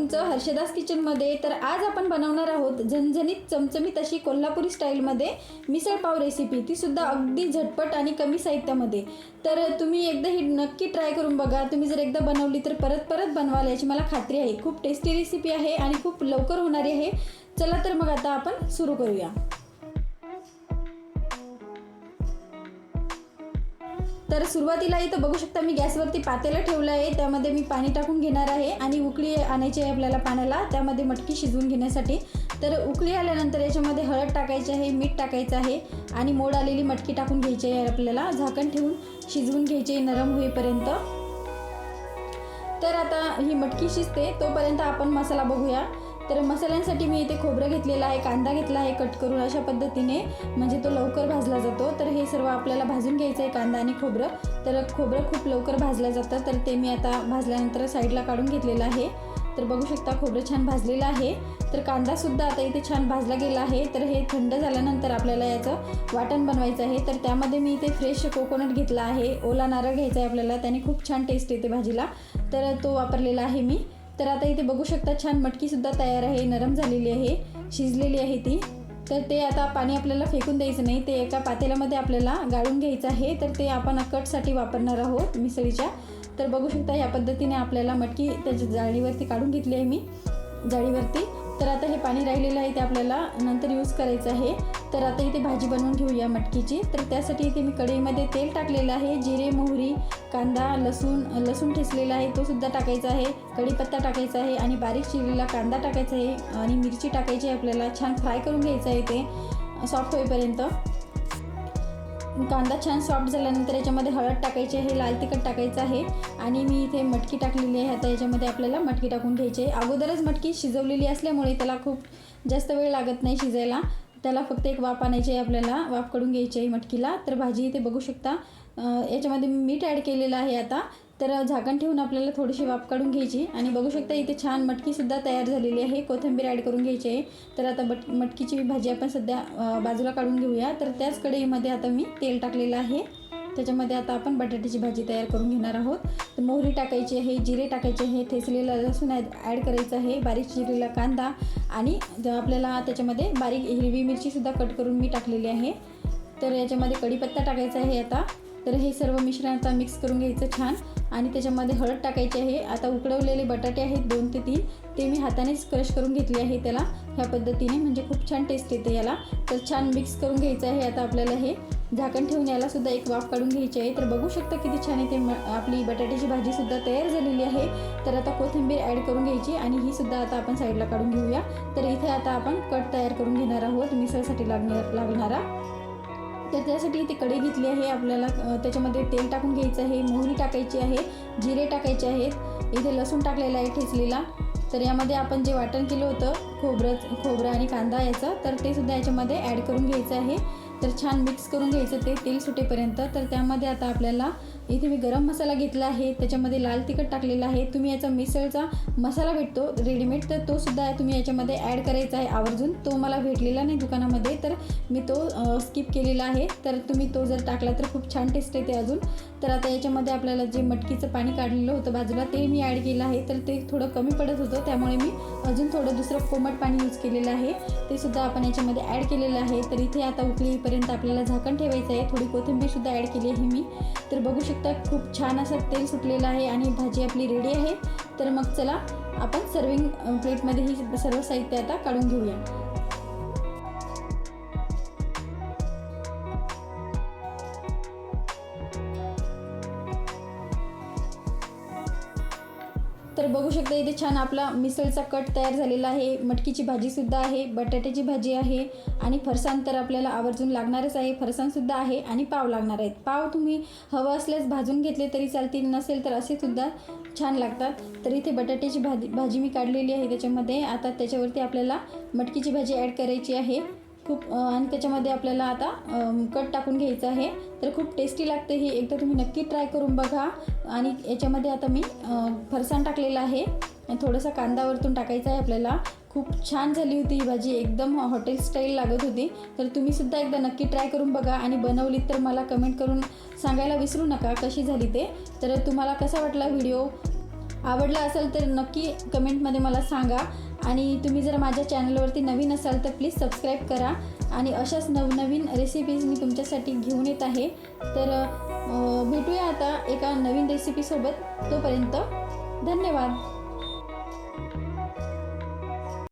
तुमचं हर्षदास किचनमध्ये तर आज आपण बनवणार आहोत झणझणीत चमचमीत अशी कोल्हापुरी स्टाईलमध्ये मिसळपाव रेसिपी ती सुद्धा अगदी झटपट आणि कमी साहित्यामध्ये. तर तुम्ही एकदा ही नक्की ट्राय करून बघा. तुम्ही जर एकदा बनवली तर परत परत बनवाल याची मला खात्री आहे. खूप टेस्टी रेसिपी आहे आणि खूप लवकर होणारी आहे. चला तर मग आता आपण सुरू करूया. तर सुरुवातीला इथं बघू शकता मी गॅसवरती पातेलं ठेवलं आहे. त्यामध्ये मी पाणी टाकून घेणार आहे आणि उकळी आणायची आहे आपल्याला पाण्याला. त्यामध्ये मटकी शिजवून घेण्यासाठी. तर उकळी आल्यानंतर याच्यामध्ये हळद टाकायची आहे मीठ टाकायचं आहे आणि मोड आलेली मटकी टाकून घ्यायची आहे आपल्याला. झाकण ठेवून शिजवून घ्यायची आहे नरम होईपर्यंत. तर आता ही मटकी शिजते. तोपर्यंत आपण मसाला बघूया. तर मसाल्यांसाठी मी इथे खोबरं घेतलेलं आहे कांदा घेतला आहे कट करून अशा पद्धतीने. म्हणजे तो लवकर भाजला जातो. तर हे सर्व आपल्याला भाजून घ्यायचं आहे कांदा आणि खोबरं. तर खोबरं खूप लवकर भाजलं जातं. तर ते मी आता भाजल्यानंतर साईडला काढून घेतलेलं आहे. तर बघू शकता खोबरं छान भाजलेलं आहे. तर कांदासुद्धा आता इथे छान भाजला गेला आहे. तर हे थंड झाल्यानंतर आपल्याला याचं वाटण बनवायचं आहे. तर त्यामध्ये मी इथे फ्रेश कोकोनट घेतला आहे. ओला नारळ घ्यायचा आहे आपल्याला. त्याने खूप छान टेस्ट येते भाजीला. तर तो वापरलेला आहे मी. तर आता इथे बघू शकता छान मटकीसुद्धा तयार आहे नरम झालेली आहे शिजलेली आहे ती. तर ते आता पाणी आपल्याला फेकून द्यायचं नाही ते एका पातेल्यामध्ये आपल्याला गाळून घ्यायचं आहे. तर ते आपण कटसाठी वापरणार आहोत मिसळीच्या. तर बघू शकता या पद्धतीने आपल्याला मटकी त्याच्या जाळीवरती काढून घेतली आहे मी. जाळीवरती. तर आता हे पाणी राहिलेलं आहे ते आपल्याला नंतर यूज करायचं आहे. तर आता इथे भाजी बनवून घेऊया मटकीची. तर त्यासाठी इथे मी कढईमध्ये तेल टाकलेलं आहे जिरे मोहरी कांदा लसूण लसूण ठेचलेला आहे तो सुद्धा टाकायचा आहे. कढीपत्ता टाकायचा आहे आणि बारीक चिरलेला कांदा टाकायचा आहे आणि मिरची टाकायची आहे आपल्याला. छान फ्राय करून घ्यायचं आहे ते सॉफ्ट होईपर्यंत. कांदा छान सॉफ्ट झाल्यानंतर याच्यामध्ये हळद टाकायची आहे लाल तिखट टाकायचं आहे. आणि मी इथे मटकी टाकलेली आहे. आता याच्यामध्ये आपल्याला मटकी टाकून घ्यायची आहे. अगोदरच मटकी शिजवलेली असल्यामुळे त्याला खूप जास्त वेळ लागत नाही शिजायला. त्याला फक्त एक वाफ आणायची आहे आपल्याला. वाफ काढून घ्यायची आहे मटकीला. तर भाजी इथे बघू शकता. याच्यामध्ये मीठ ॲड केलेलं आहे आता. तर झाकण ठेवून आपल्याला थोडीशी वाफ काढून घ्यायची. आणि बघू शकता इथे छान मटकीसुद्धा तयार झालेली आहे. कोथिंबीर ॲड करून घ्यायची आहे. तर आता बट मटकीची भाजी आपण सध्या बाजूला काढून घेऊया. तर त्याच कढईमध्ये आता मी तेल टाकलेलं आहे. त्याच्यामध्ये आता आपण बटाट्याची भाजी तयार करून घेणार आहोत. तर मोहरी टाकायची आहे जिरे टाकायचे आहे ठेचलेला लसूण ॲड करायचं आहे बारीक चिरलेला कांदा आणि आपल्याला त्याच्यामध्ये बारीक हिरवी मिरचीसुद्धा कट करून मी टाकलेली आहे. तर याच्यामध्ये कढीपत्ता टाकायचा आहे आता. तर हे सर्व मिश्रण आता मिक्स करून घ्यायचं छान. आणि त्याच्यामध्ये हळद टाकायची आहे. आता उकडवलेले बटाटे आहेत दोन ते तीन. ते मी हातानेच क्रश करून घेतले आहे त्याला. ह्या पद्धतीने. म्हणजे खूप छान टेस्ट येते याला. तर छान मिक्स करून घ्यायचं आहे आता आपल्याला हे. झाकण ठेवून याला सुद्धा एक वाफ काढून घ्यायची आहे. तर बघू शकता किती छान इथे आपली बटाट्याची भाजी सुद्धा तयार झालेली आहे. तर आता कोथिंबीर ॲड करून घ्यायची आणि ही सुद्धा आता आपण साईडला काढून घेऊया. तर इथे आता आपण कट तयार करून घेणार आहोत. मिसळसाठी लागणार लागणारा. तर त्यासाठी ती कढई घेतली आहे. आपल्याला त्याच्यामध्ये तेल टाकून घ्यायचं आहे. मोहरी टाकायची आहे. जिरे टाकायचे आहेत. इथे लसूण टाकलेला आहे ठेचलेला. तर यामध्ये आपण जे वाटण केलं होतं खोबरं खोबरं आणि कांदा याचं तर ते सुद्धा याच्यामध्ये ॲड करून घ्यायचं आहे. तर छान मिक्स करून घ्यायचं ते तेल सुटेपर्यंत. तर त्यामध्ये आता आपल्याला इथे मी गरम मसाला घेतला आहे त्याच्यामध्ये लाल तिखट टाकलेला आहे तुम्ही याचा मिसळचा मसाला भेटतो रेडीमेड तर तो सुद्धा तुम्ही याच्यामध्ये ॲड करायचा आहे आवर्जून. तो मला भेटलेला नाही दुकानामध्ये तर मी तो स्किप केलेला आहे. तर तुम्ही तो जर टाकला तर खूप छान टेस्ट येते अजून. तर आता याच्यामध्ये आपल्याला जे मटकीचं पाणी काढलेलं होतं बाजूला ते मी ॲड केलं आहे. तर ते थोडं कमी पडत होतं त्यामुळे मी अजून थोडं दुसरं कोमट पाणी यूज केलेलं आहे. ते सुद्धा आपण याच्यामध्ये ॲड केलेलं आहे. तर इथे आता उकळीपर्यंत आपल्याला झाकण ठेवायचं आहे. थोडी कोथिंबीरसुद्धा ॲड केली आहे मी. तर बघू शकतो खूप छान असं तेल सुटलेलं आहे आणि भाजी आपली रेडी आहे. तर मग चला आपण सर्विंग प्लेटमध्ये ही सर्व साहित्य आता काढून घेऊया. तर बघू शकता इथे छान आपला मिसळचा कट तयार झालेला आहे. मटकीची भाजीसुद्धा आहे बटाट्याची भाजी आहे आणि फरसाण तर आपल्याला आवर्जून लागणारच आहे. फरसाणसुद्धा आहे आणि पाव लागणार आहेत. पाव तुम्ही हवं असल्यास भाजून घेतले तरी चालतील नसेल तर असे सुद्धा छान लागतात. तर इथे बटाट्याची भाजी भाजी मी काढलेली आहे त्याच्यामध्ये. आता त्याच्यावरती आपल्याला मटकीची भाजी ॲड करायची आहे. खूप आणि त्याच्यामध्ये आपल्याला आता कट टाकून घ्यायचं आहे. तर खूप टेस्टी लागते ही. एकदा तुम्ही नक्की ट्राय करून बघा. आणि याच्यामध्ये आता मी फरसाण टाकलेलं आहे. थोडासा कांदा वरतून टाकायचा आहे आपल्याला. खूप छान झाली होती ही भाजी. एकदम हॉटेल स्टाईल लागत होती. तर तुम्हीसुद्धा एकदा नक्की ट्राय करून बघा. आणि बनवलीत तर मला कमेंट करून सांगायला विसरू नका कशी झाली ते. तर तुम्हाला कसा वाटला व्हिडिओ? आवडला असेल तर नक्की कमेंटमध्ये मला सांगा. आणि तुम्ही जर माझ्या चॅनलवरती नवीन असाल तर प्लीज सबस्क्राईब करा. आणि अशाच नवनवीन रेसिपीज मी तुमच्यासाठी घेऊन येत आहे. तर भेटूया आता एका नवीन रेसिपीसोबत तोपर्यंत धन्यवाद.